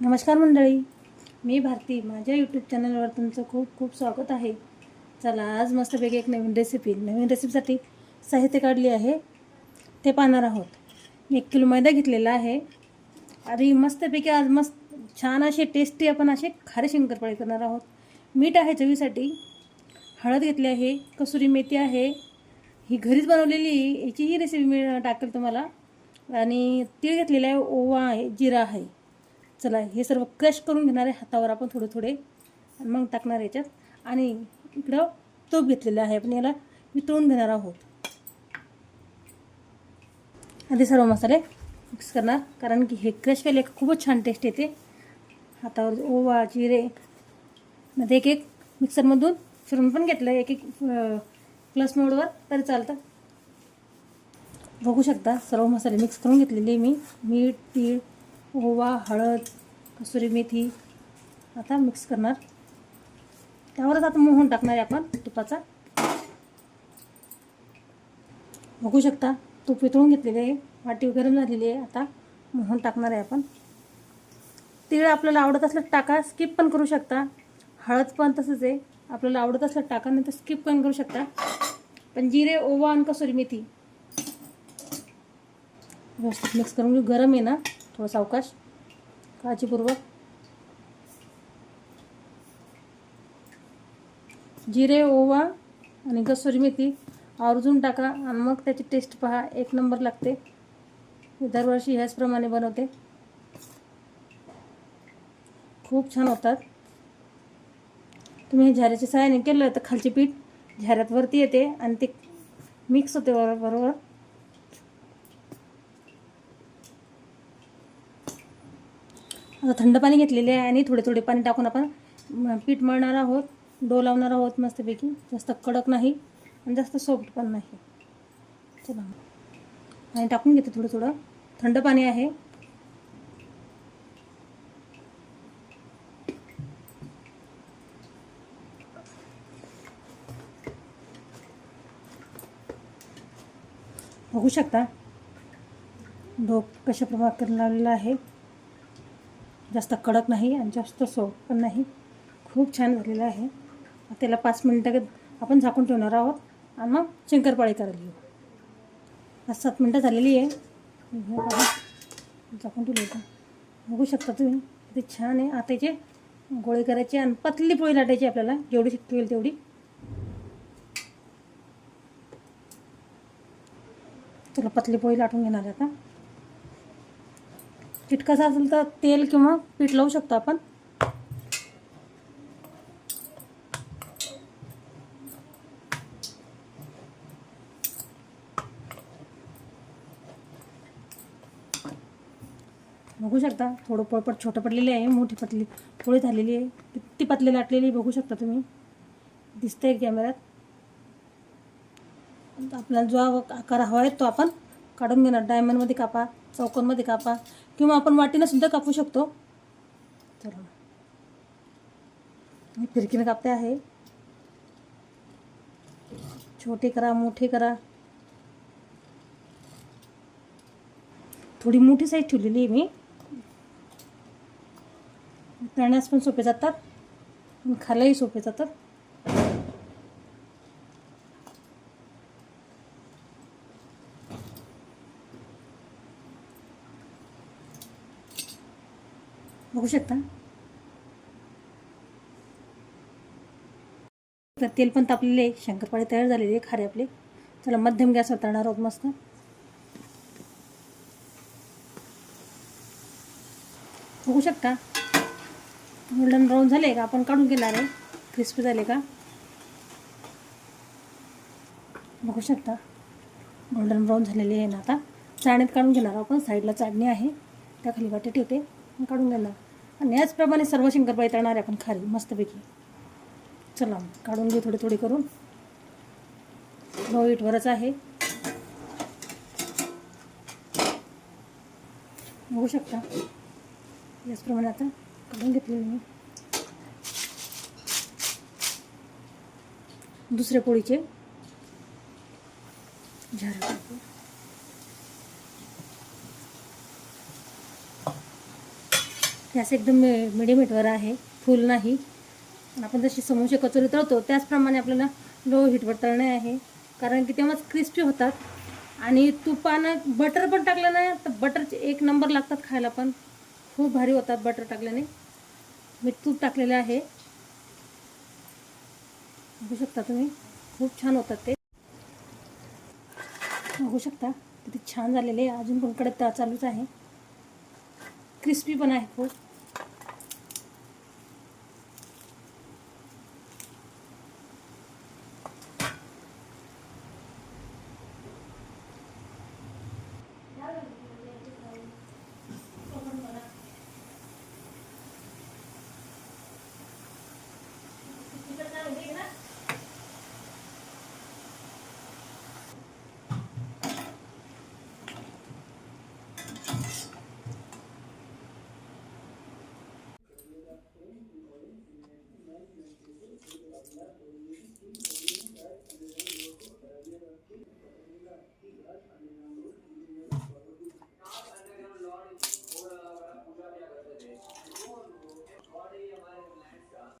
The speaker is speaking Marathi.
नमस्कार मंडळी. मी भारती. माझ्या यूट्यूब चॅनलवर तुमचं खूप खूप स्वागत आहे. चला आज मस्तपैकी एक नवीन रेसिपी नवीन रेसिपीसाठी साहित्य काढली आहे. ते पाहणार आहोत. मी एक किलो मैदा घेतलेला आहे. आणि मस्तपैकी आज मस्त छान असे टेस्टी आपण असे खारे शंकरपाळे करणार आहोत. मीठ आहे चवीसाठी. हळद घेतली आहे कसुरी मेथी आहे. ही घरीच बनवलेली याचीही रेसिपी मी टाकेल तुम्हाला. आणि तीळ घेतलेलं आहे ओवा आहे जिरा आहे. चला हे सर्व क्रश करून घेणार आहे हातावर आपण थोडे थोडे आणि मग टाकणार याच्यात. आणि इकडं तोप घेतलेला आहे. आपण याला वितळून घेणार आहोत. आधी सर्व मसाले मिक्स करणार. कारण की हे क्रश केले खूपच छान टेस्ट येते. हातावर ओवा जिरे मध्ये एक एक मिक्सरमधून फिरून पण घेतलं. एक एक प्लस मोडवर तरी चालतं. बघू शकता सर्व मसाले मिक्स करून घेतलेले मी. मीठ तीळ ओवा हळद कसुरी मेथी आता मिक्स करणार. त्यावरच आता मोहन टाकणार आहे आपण तुपाचा. बघू शकता तूप वितळून घेतलेले आहे वाटी गरम झालेली आहे आता मोहन टाकणार आहे आपण. तिळ आपल्याला आवडत असलं टाका स्किप पण करू शकता. हळद पण तसंच आहे आपल्याला आवडत असलं टाका नाही तर स्किप पण करू शकता. पण जिरे ओवा आणि कसुरी मेथी व्यवस्थित मिक्स करून घेऊ गरम आहे ना. थोडं सावकाश. काळजीपूर्वक. जिरे ओवा आणि कसुरी मेथी आवर्जून टाका आणि मग त्याची टेस्ट पहा. एक नंबर लागते. दरवर्षी ह्याचप्रमाणे बनवते. खूप छान होतात. तुम्ही हे झाऱ्याच्या सहाय्याने केलं तर खालचे पीठ झाऱ्यात वरती येते आणि ते मिक्स होते बरोबर. आता थंड पाणी घेतलेले आहे आणि थोडे थोडे पाणी टाकून आपण पीठ मळणार आहोत. डो लावणार आहोत मस्तपैकी. जास्त कडक नाही आणि जास्त सॉफ्ट पण नाही. चला. पाणी टाकून घेते थोडं थोडं. थंड पाणी आहे. बघू शकता. डो कशा प्रकारे लावलेला आहे. जास्त कडक नाही आणि जास्त सोप पण नाही. खूप छान झालेलं आहे. त्याला पाच मिनटं आपण झाकून ठेवणार आहोत आणि मग शंकरपाळी करायला घेऊ आज सात मिनटं झालेली आहे. झाकून ठेवली होतं. बघू शकता तुम्ही ते छान आहे. आता याचे गोळे करायचे आणि पतली पोळी लाटायची आपल्याला. जेवढी शक्य होईल तेवढी. तुला पतली पोळी लाटून घेणार आहे आता. चिटकासा असेल तर तेल किंवा पीठ लावू शकतो आपण. बघू शकता, थोडं पळपट छोटं पडलेले आहे, मोठी पतली पोळी झालेली आहे, किती पतली लाटलेली बघू शकता तुम्ही. दिसतंय कॅमेऱ्यात. आपल्याला जो आकार हवा आहे तो आपण काढून घेणार. डायमंडमध्ये कापा चौकोनमध्ये कापा किंवा आपण वाटीनं सुद्धा कापू शकतो. चला मी फिरकीनं कापते आहे. छोटे करा मोठे करा. थोडी मोठी साईज ठेवलेली आहे मी. तळण्यास पण सोपे जातात. खायलाही सोपे जातात. बघू शकता. तेल पण तापलेले आहे. शंकरपाळे तयार झालेले आहे खारे आपले. चला मध्यम गॅसवर तळणार आहोत मस्त. बघू शकता. गोल्डन ब्राऊन झाले का? आपण काढून घेणार आहे. क्रिस्पी झाले का? बघू शकता. गोल्डन ब्राऊन झालेले आहे ना आता. चाळणीत काढून घेणार आपण. साईडला चाळणी आहे. त्या खाली वाटे ठेवते. काढून घेणार. आणि याचप्रमाणे सर्व शंकरपाळी तळणार आहे आपण खाली मस्तपैकी. चला काढून घेऊ थोडी थोडी करून. लो इटवरच आहे. बघू शकता. याचप्रमाणे आता काढून घेतलेली मी. दुसऱ्या पोळीचे. हे गॅस एकदम मि मिडीमीटवर आहे. फुल नाही. आपण जशी समोसे कचोरी तळतो त्याचप्रमाणे आपल्याला लो हिटवर तळणे आहे. कारण की तेव्हाच क्रिस्पी होतात. आणि तुपानं बटर पण टाकलं ना तर बटरचे एक नंबर लागतात खायला पण. खूप भारी होतात बटर टाकल्याने. मी तूप टाकलेलं आहे. बघू शकता तुम्ही खूप छान होतात ते. बघू शकता किती छान झालेले आहे. अजून पण कडक चालूच आहे. क्रिस्पी पण आहे खूप.